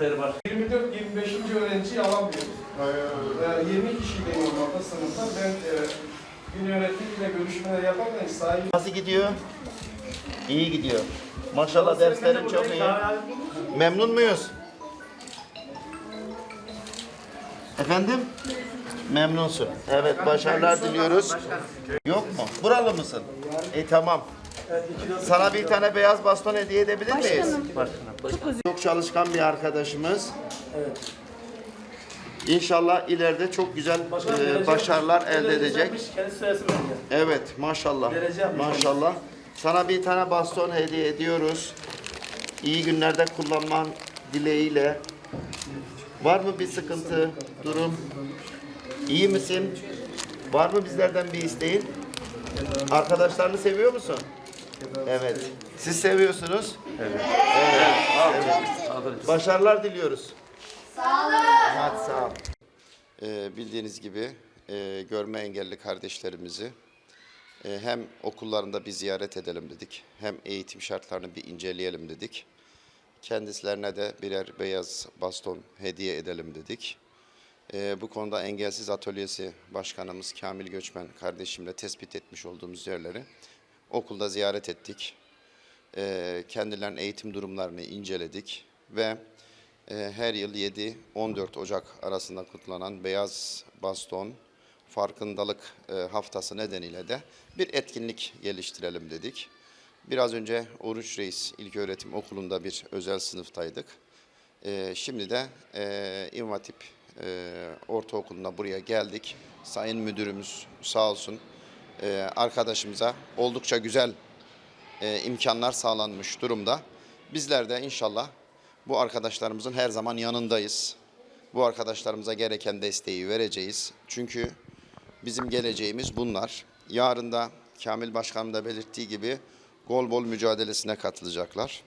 dersleri var. 24-25. öğrenciyi alamıyoruz. Ee, 20 kişiyle normalde sınıfta. Ben e, gün yönetimiyle görüşmeler yaparken sahibi Nasıl gidiyor? İyi gidiyor. Maşallah derslerin çok iyi. Memnun muyuz? Efendim? Memnunsun. Evet, başarılar diliyoruz. Yok mu? Buralı mısın? E tamam. Sana bir tane beyaz baston hediye edebilir miyiz? Çok çalışkan bir arkadaşımız. İnşallah ileride çok güzel e, başarılar elde edecek. Kendisi söylesin bence. Evet maşallah. Derece yapmış. Maşallah. Sana bir tane baston hediye ediyoruz. İyi günlerde kullanman dileğiyle. Var mı bir sıkıntı, durum? İyi misin? Var mı bizlerden bir isteğin? Arkadaşlarını seviyor musun? Evet. Siz seviyorsunuz? Evet. Evet. Başarılar diliyoruz. Sağ olun. Hadi sağ ol. Ee, bildiğiniz gibi e, görme engelli kardeşlerimizi e, hem okullarında bir ziyaret edelim dedik, hem eğitim şartlarını bir inceleyelim dedik. Kendislerine de birer beyaz baston hediye edelim dedik. E, bu konuda Engelsiz Atölyesi Başkanımız Kamil Göçmen kardeşimle tespit etmiş olduğumuz yerleri okulda ziyaret ettik. E, kendilerinin eğitim durumlarını inceledik ve e, her yıl 7-14 Ocak arasında kutlanan Beyaz Baston Farkındalık e, Haftası nedeniyle de bir etkinlik geliştirelim dedik. Biraz önce Oruç Reis İlköğretim Okulu'nda bir özel sınıftaydık. E, şimdi de e, İmam e, Ortaokulu'na buraya geldik. Sayın Müdürümüz sağ olsun e, arkadaşımıza oldukça güzel e, imkanlar sağlanmış durumda. Bizler de inşallah bu arkadaşlarımızın her zaman yanındayız. Bu arkadaşlarımıza gereken desteği vereceğiz. Çünkü bizim geleceğimiz bunlar. Yarın da Kamil Başkanım da belirttiği gibi gol bol mücadelesine katılacaklar.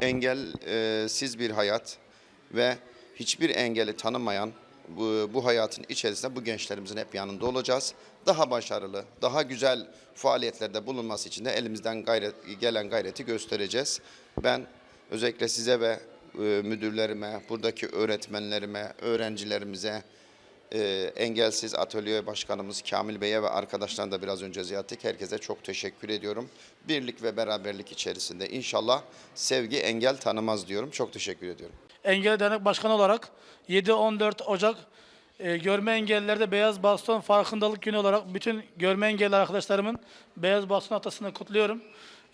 Engelsiz bir hayat ve hiçbir engeli tanımayan bu, bu hayatın içerisinde bu gençlerimizin hep yanında olacağız. Daha başarılı, daha güzel faaliyetlerde bulunması için de elimizden gayret, gelen gayreti göstereceğiz. Ben özellikle size ve e, müdürlerime, buradaki öğretmenlerime, öğrencilerimize, e, engelsiz atölye başkanımız Kamil Bey'e ve arkadaşlarına da biraz önce ziyaret ettik. Herkese çok teşekkür ediyorum. Birlik ve beraberlik içerisinde inşallah sevgi engel tanımaz diyorum. Çok teşekkür ediyorum. Engelli Dernek Başkanı olarak 7-14 Ocak e, görme engellilerde Beyaz Baston Farkındalık Günü olarak bütün görme engelli arkadaşlarımın Beyaz Baston Haftası'nı kutluyorum.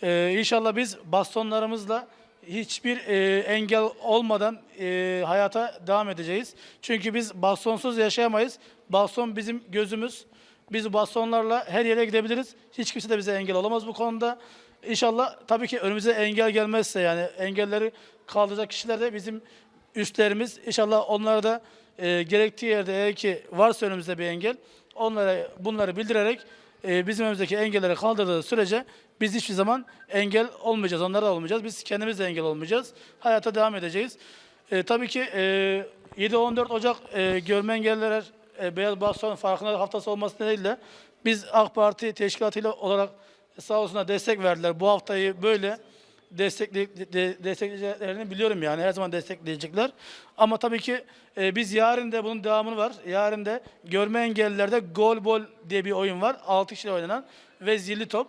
E, inşallah biz bastonlarımızla hiçbir e, engel olmadan e, hayata devam edeceğiz. Çünkü biz bastonsuz yaşayamayız. Baston bizim gözümüz. Biz bastonlarla her yere gidebiliriz. Hiç kimse de bize engel olamaz bu konuda. İnşallah tabii ki önümüze engel gelmezse yani engelleri kaldıracak kişiler de bizim üstlerimiz. İnşallah onlara da e, gerektiği yerde eğer ki varsa önümüzde bir engel onlara bunları bildirerek e, bizim önümüzdeki engelleri kaldırdığı sürece biz hiçbir zaman engel olmayacağız. Onlara da olmayacağız. Biz kendimiz de engel olmayacağız. Hayata devam edeceğiz. E, tabii ki e, 7-14 Ocak e, görme engelliler e, Beyaz Baston Farkındalık Haftası olması nedeniyle biz AK Parti teşkilatıyla olarak sağ olsunlar destek verdiler. Bu haftayı böyle destekle, de, destekleyeceklerini biliyorum yani her zaman destekleyecekler. Ama tabii ki e, biz yarın da bunun devamını var. Yarın da görme engellilerde gol bol diye bir oyun var. 6 kişiyle oynanan ve zilli top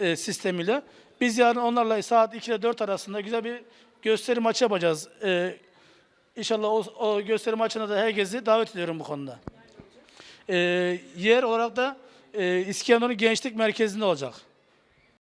e, sistemiyle. Biz yarın onlarla saat 2 ile 4 arasında güzel bir gösteri maçı yapacağız. E, İnşallah o, o gösteri maçına da herkesi davet ediyorum bu konuda. E, yer olarak da e, İskenderun Gençlik Merkezi'nde olacak.